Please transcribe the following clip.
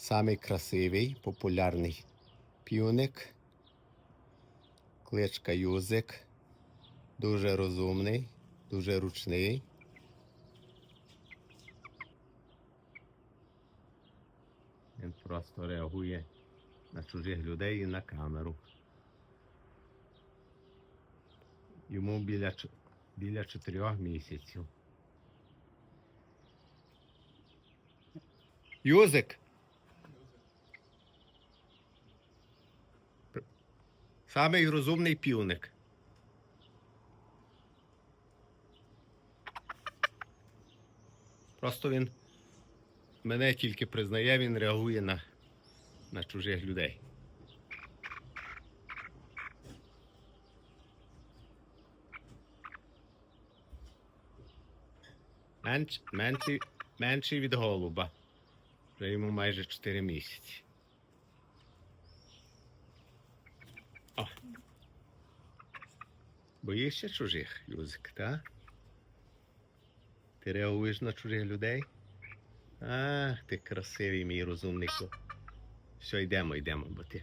Самий красивий, популярний півник. Кличка Юзик. Дуже розумний, дуже ручний. Він просто реагує на чужих людей і на камеру. Йому біля, біля чотирьох місяців. Юзик! Самий розумний півник. Просто він мене тільки признає, він реагує на, на чужих людей. Менш, менший, менший від голуба. Вже йому майже 4 місяці. Боїшся чужих, Юзик, так? Ти реагуєш на чужих людей? Ах, ти красивий, мій розумний. хлоп. Все, йдемо, йдемо, бо ти